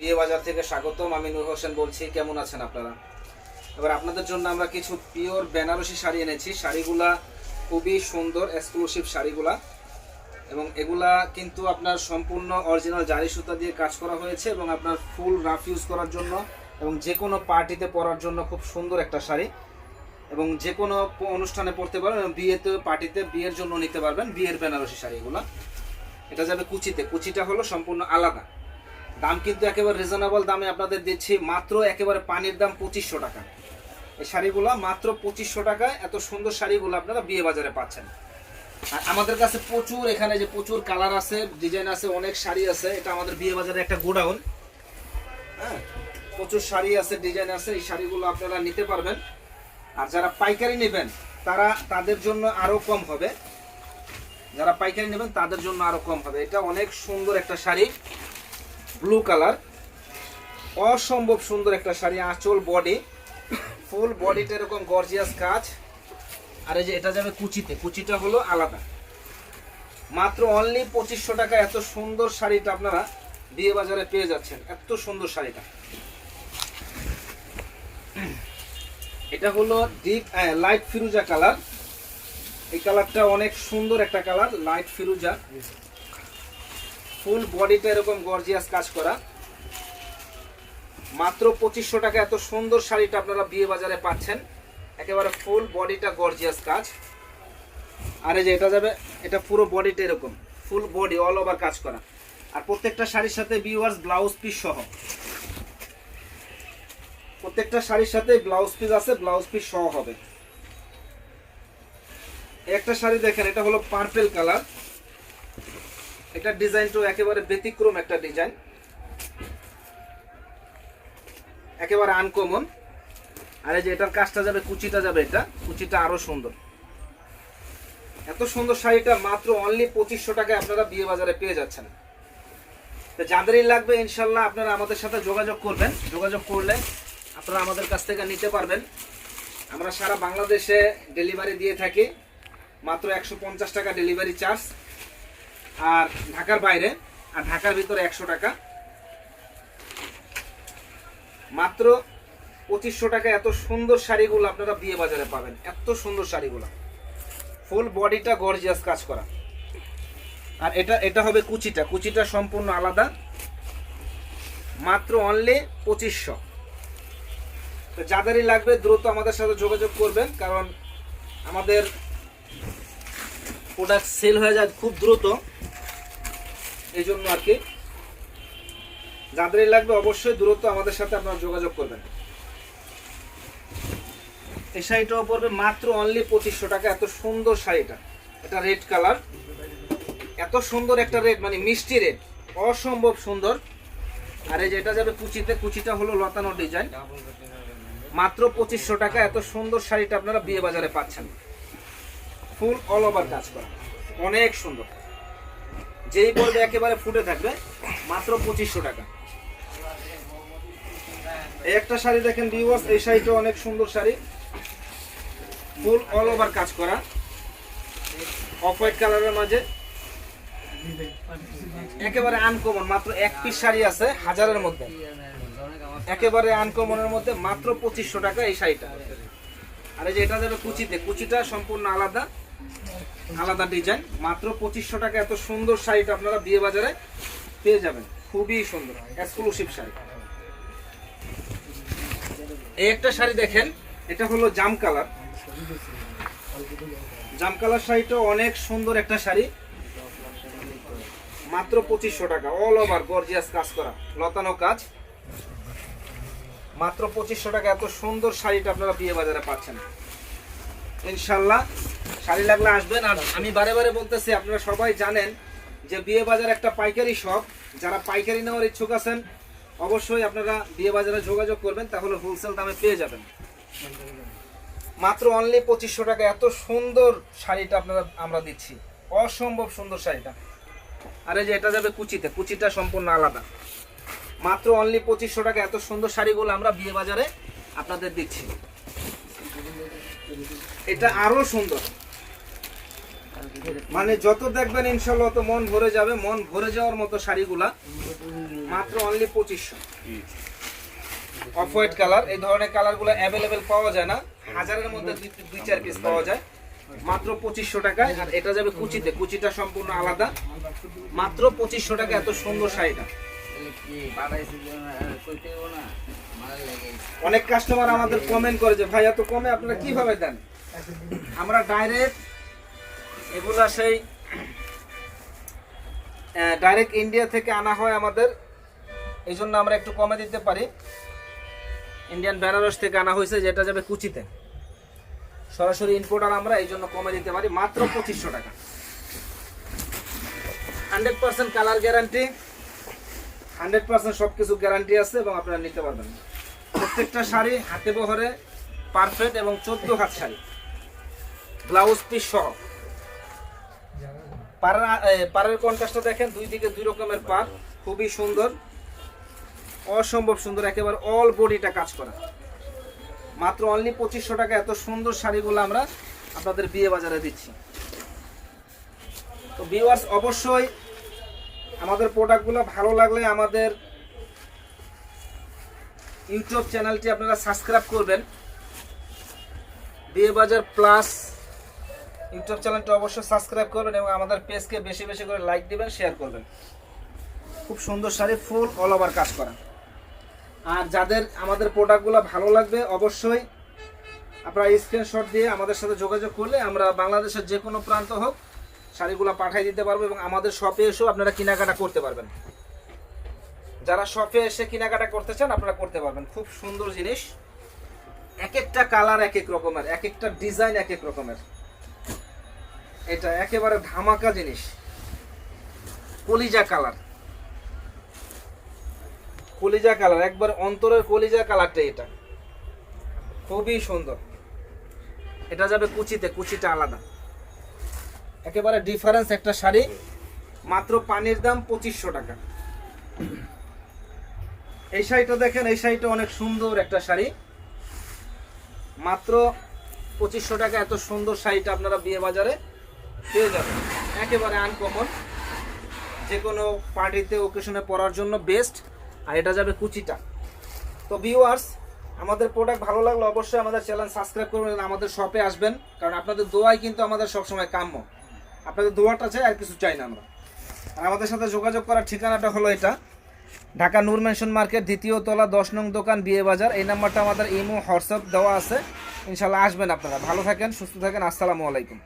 বিয়ে বাজার থেকে স্বাগতম। আমি নূর হোসেন বলছি। কেমন আছেন আপনারা? এবার আপনাদের জন্য আমরা কিছু পিওর বেনারসি শাড়ি এনেছি। শাড়িগুলা খুবই সুন্দর এক্সক্লুসিভ শাড়িগুলা। এবং এগুলা কিন্তু আপনার সম্পূর্ণ অরিজিনাল জারি সুতা দিয়ে কাজ করা হয়েছে এবং আপনার ফুল রাফ ইউজ করার জন্য এবং যে কোনো পার্টিতে পরার জন্য খুব সুন্দর একটা শাড়ি। এবং যে কোনো অনুষ্ঠানে পরতে পারবেন এবং বিয়েতে, পার্টিতে বিয়ের জন্য নিতে পারবেন বিয়ের বেনারসি শাড়িগুলা। এটা যাবে কুচিতে। কুচিটা হলো সম্পূর্ণ আলাদা। দাম কিন্তু একেবারে রিজনেবল দামে আপনাদের দিচ্ছি। মাত্র একেবারে পানির দাম পঁচিশশো টাকা। এই শাড়িগুলো মাত্র পঁচিশশো টাকায় এত সুন্দর শাড়িগুলো আপনারা বিয়ে বাজারে পাচ্ছেন। আর আমাদের কাছে প্রচুর এখানে যে প্রচুর কালার আছে, ডিজাইন আছে, অনেক শাড়ি আছে। এটা আমাদের বিয়ে বাজারে একটা গোডাউন। হ্যাঁ প্রচুর শাড়ি আছে, ডিজাইন আছে। এই শাড়িগুলো আপনারা নিতে পারবেন। আর যারা পাইকারি নেবেন, তারা তাদের জন্য আরও কম হবে। যারা পাইকারি নেবেন, তাদের জন্য আরও কম হবে। এটা অনেক সুন্দর একটা শাড়ি। ব্লু কালার অসম্ভব সুন্দর একটা শাড়ি, আঁচল বডি ফুল বডিটা এরকম গর্জিয়াস কাজ। আর এই যে এটা যাবে কুচিতে, কুচিটা হলো আলাদা। মাত্র অনলি পঁচিশশো টাকা এত সুন্দর শাড়িটা আপনারা বিয়ে বাজারে পেয়ে যাচ্ছেন, এত সুন্দর শাড়িটা। এটা হলো ডিপ লাইট ফিরুজা কালার এই কালারটা অনেক সুন্দর একটা কালার লাইট ফিরুজা। ফুল বডিটা এরকম গর্জিয়াস কাজ করা। মাত্র পঁচিশশো টাকা, এত সুন্দর শাড়িটা আপনারা বিয়ে বাজারে পাচ্ছেন। একেবারে ফুল বডিটা গর্জিয়াস কাজ। আর এই যে এটা যাবে, এটা পুরো বডিটা এরকম, ফুল বডি অল ওভার কাজ করা। আর প্রত্যেকটা শাড়ির সাথে বিওয়ার্স ব্লাউজ পিস সহ। প্রত্যেকটা শাড়ির সাথে ব্লাউজ পিস আছে ব্লাউজ পিস সহ হবে। একটা শাড়ি দেখেন, এটা হলো পার্পেল কালার এটা ডিজাইনটা একেবারে ব্যতিক্রম একটা ডিজাইন। একেবারে আনকমন আর এই যে এটার কাজটা যাবে, কুচিটা যাবে এটা। কুচিটা আরও সুন্দর। এত সুন্দর শাড়িটা মাত্র অনলি পঁচিশশো টাকায় আপনারা বিয়ে বাজারে পেয়ে যাচ্ছেন। তো যাদেরই লাগবে, ইনশাল্লাহ আপনারা আমাদের সাথে যোগাযোগ করবেন। যোগাযোগ করলে আপনারা আমাদের কাছ থেকে নিতে পারবেন। আমরা সারা বাংলাদেশে ডেলিভারি দিয়ে থাকি। মাত্র একশো পঞ্চাশ টাকা ডেলিভারি চার্জ আর ঢাকার বাইরে, আর ঢাকার ভিতরে একশো টাকা। মাত্র পঁচিশশো টাকা এত সুন্দর শাড়িগুলো আপনারা বিয়ে বাজারে পাবেন। এত সুন্দর শাড়িগুলো। ফুল বডিটা গর্জিয়াস কাজ করা। আর এটা এটা হবে কুচিটা। কুচিটা সম্পূর্ণ আলাদা। মাত্র অনলি পঁচিশশো। তো যাদেরই লাগবে দ্রুত আমাদের সাথে যোগাযোগ করবেন, কারণ আমাদের প্রোডাক্ট সেল হয়ে যায় খুব দ্রুত। এই জন্য আর কি। যাদেরই লাগবে অবশ্যই দ্রুত আমাদের সাথে আপনারা যোগাযোগ করবেন। এই শাড়িটাও পড়বে মাত্র অনলি পঁচিশশো টাকা। এত সুন্দর শাড়িটা। এটা রেড কালার এত সুন্দর একটা রেড মানে মিষ্টি রেড অসম্ভব সুন্দর। আর এই যেটা যাবে কুচিতে, কুচিটা হলো লতানো ডিজাইন মাত্র পঁচিশশো টাকা। এত সুন্দর শাড়িটা আপনারা বিয়ে বাজারে পাচ্ছেন। ফুল অল ওভার কাজ করা। অনেক সুন্দর। যেই পর্বে একেবারে ফুটে থাকবে, মাত্র পঁচিশশো টাকা। একটা শাড়ি দেখেন ভিউয়ার্স এই শাড়িটা অনেক সুন্দর শাড়ি। ফুল অল ওভার কাজ করা। অফ হোয়াইট কালারের মাঝে। একেবারে আনকমন মাত্র এক পিস শাড়ি আছে, হাজারের মধ্যে। একেবারে আনকমনের মধ্যে, মাত্র পঁচিশশো টাকা এই শাড়িটা। আর এই যে এটা যাবে কুচিতে, কুচিটা সম্পূর্ণ আলাদা। আলাদা ডিজাইন মাত্র পঁচিশশো টাকা, এত সুন্দর শাড়িটা আপনারা বিয়ে বাজারে পেয়ে যাবেন। খুবই সুন্দর এক্সক্লুসিভ শাড়ি। এই একটা শাড়ি দেখেন, এটা হলো জাম কালার। জাম কালার শাড়িটা অনেক সুন্দর একটা শাড়ি। মাত্র পঁচিশশো টাকা অল ওভার গর্জিয়াস কাজ করা, লতানো কাজ। মাত্র পঁচিশশো টাকা, এত সুন্দর শাড়িটা আপনারা বিয়ে বাজারে পাচ্ছেন। ইনশাল্লাহ শাড়ি লাগলে আসবেন। আর আমি বারে বারে বলতেছি, আপনারা সবাই জানেন যে বিয়ে বাজার একটা পাইকারি শপ। যারা পাইকারি নেওয়ার ইচ্ছুক আছেন, অবশ্যই আপনারা বিয়ে বাজারে যোগাযোগ করবেন, তাহলে হোলসেল দামে পেয়ে যাবেন। মাত্র অনলি পঁচিশশো টাকা। এত সুন্দর শাড়িটা আপনারা, আমরা দিচ্ছি। অসম্ভব সুন্দর শাড়িটা। আর যে এটা যাবে কুচিতে। কুচিটা সম্পূর্ণ আলাদা। মাত্র অনলি পঁচিশশো টাকা। এত সুন্দর শাড়িগুলো আমরা বিয়ে বাজারে আপনাদের দিচ্ছি। এটা আরও সুন্দর। মানে যত দেখবেন ইনশাল্লাহ তো মন ভরে যাবে, মন ভরে যাওয়ার মতো শাড়িগুলা। মাত্র অনলি পঁচিশশো। অফ হোয়াইট কালার এই ধরনের কালারগুলো অ্যাভেলেবেল পাওয়া যায় না। হাজারের মধ্যে দুই চার পিস পাওয়া যায়। মাত্র পঁচিশশো টাকায়, আর এটা যাবে কুচিতে। কুচিটা সম্পূর্ণ আলাদা। মাত্র পঁচিশশো টাকা এত সুন্দর শাড়িটা। অনেক কাস্টমার আমাদের কমেন্ট করে যে ভাই এত কমে আপনারা কীভাবে দেন? আমরা ডাইরেক্ট এগুলা সেই ডাইরেক্ট ইন্ডিয়া থেকে আনা হয় আমাদের। এই জন্য আমরা একটু কমে দিতে পারি। ইন্ডিয়ান বেনারস থেকে আনা হয়েছে, যেটা যাবে কুচিতে। সরাসরি ইম্পোর্টার আমরা এই জন্য কমে দিতে পারি, মাত্র পঁচিশশো টাকা। Hundred percent colour guarantee hundred percent সব কিছু গ্যারান্টি আছে এবং আপনারা নিতে পারবেন। প্রত্যেকটা শাড়ি হাতে বহরে পারফেক্ট এবং চোদ্দ হাত শাড়ি। ব্লাউজ পিস সহ। পাড়ের পাড়ের কন্ট্রাস্টটা দেখেন, দুই দিকে দুই রকমের পার খুবই সুন্দর, অসম্ভব সুন্দর, একেবারে অল বডিটা কাজ করা। মাত্র অনলি পঁচিশশো টাকা, এত সুন্দর শাড়িগুলো আমরা আপনাদের বিয়ে বাজারে দিচ্ছি। তো ভিউয়ার্স অবশ্যই আমাদের প্রোডাক্টগুলো ভালো লাগলে আমাদের ইউটিউব চ্যানেলটি আপনারা সাবস্ক্রাইব করবেন। বিয়ে বাজার প্লাস ইউটিউব চ্যানেলটি অবশ্যই সাবস্ক্রাইব করবেন এবং আমাদের পেজকে বেশি বেশি করে লাইক দিবেন, শেয়ার করবেন। খুব সুন্দর শাড়ি, ফুল অল ওভার কাজ করা। আর যাদের আমাদের প্রোডাক্টগুলো ভালো লাগবে, অবশ্যই আপনারা স্ক্রিনশট দিয়ে আমাদের সাথে যোগাযোগ করলে আমরা বাংলাদেশের যে কোনো প্রান্ত হোক শাড়িগুলো পাঠিয়ে দিতে পারব এবং আমাদের শপে এসেও আপনারা কেনাকাটা করতে পারবেন। যারা শপে এসে কেনাকাটা করতে চান, আপনারা করতে পারবেন। খুব সুন্দর জিনিস। এক একটা কালার এক এক রকমের, এক একটা ডিজাইন এক এক রকমের। এটা একেবারে ধামাকা জিনিস। কলিজা কালার। কলিজা কালার, একবার অন্তরের কলিজা কালারটা এটা। খুবই সুন্দর। এটা যাবে কুচিতে, কুচিটা আলাদা। একেবারে ডিফারেন্স একটা শাড়ি, মাত্র পানির দাম পঁচিশশো টাকা। এই শাড়িটা দেখেন, এই শাড়িটা অনেক সুন্দর একটা শাড়ি। মাত্র পঁচিশশো টাকা, এত সুন্দর শাড়িটা আপনারা বিয়ে বাজারে পেয়ে যাবেন একেবারে আনকমন যে কোনো পার্টিতে ওকেশনে পরার জন্য বেস্ট আর এটা যাবে কুচিটা। তো ভিউয়ার্স আমাদের প্রোডাক্ট ভালো লাগলে অবশ্যই আমাদের চ্যানেল সাবস্ক্রাইব করবেন আমাদের শপে আসবেন। কারণ আপনাদের দোয়াই কিন্তু আমাদের সবসময় কাম্য। আপনাদের দোয়াটা চাই, আর কিছু চাই না আমরা। আর আমাদের সাথে যোগাযোগ করার ঠিকানাটা হলো এটা। ঢাকা নূর মেনশন মার্কেট দ্বিতীয় তলা, দশ নং দোকান, বিয়ে বাজার। এই নাম্বারটা আমাদের ইমো, হোয়াটসঅ্যাপ দেওয়া আছে। ইনশাল্লাহ আসবেন আপনারা। ভালো থাকেন, সুস্থ থাকেন। আসসালামু আলাইকুম।